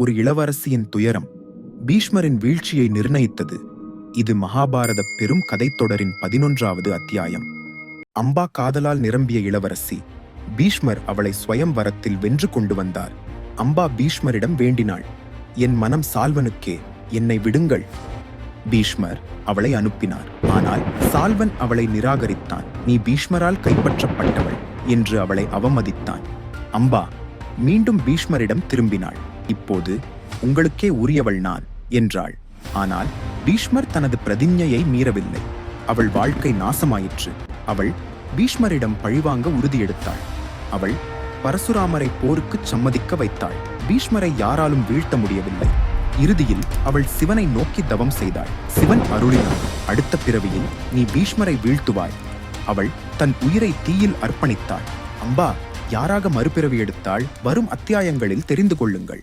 ஒரு இளவரசியின் துயரம் பீஷ்மரின் வீழ்ச்சியை நிர்ணயித்தது. இது மகாபாரத பெரும் கதைத்தொடரின் பதினொன்றாவது அத்தியாயம். அம்பா காதலால் நிரம்பிய இளவரசி பீஷ்மர் அவளை ஸ்வயம்வரத்தில் வென்று கொண்டு வந்தார். அம்பா பீஷ்மரிடம் வேண்டினாள் என் மனம் சால்வனுக்கே என்னை விடுங்கள். பீஷ்மர் அவளை அனுப்பினார். ஆனால் சால்வன் அவளை நிராகரித்தான். நீ பீஷ்மரால் கைப்பற்றப்பட்டவள் என்று அவளை அவமதித்தான். அம்பா மீண்டும் பீஷ்மரிடம் திரும்பினாள். இப்போது உங்களுக்கே உரியவள் நான் என்றாள். ஆனால் பீஷ்மர் தனது பிரதிஞ்ஞையை மீறவில்லை. அவள் வாழ்க்கை நாசமாயிற்று. அவள் பீஷ்மரிடம் பழிவாங்க உறுதியெடுத்தாள். அவள் பரசுராமரை போருக்குச் சம்மதிக்க வைத்தாள். பீஷ்மரை யாராலும் வீழ்த்த முடியவில்லை. இறுதியில் அவள் சிவனை நோக்கி தவம் செய்தாள். சிவன் அருளினான் அடுத்த பிறவியில் நீ பீஷ்மரை வீழ்த்துவாய். அவள் தன் உயிரை தீயில் அர்ப்பணித்தாள். அம்பா யாராக மறுபிறவி எடுத்தாள்? வரும் அத்தியாயங்களில் தெரிந்து கொள்ளுங்கள்.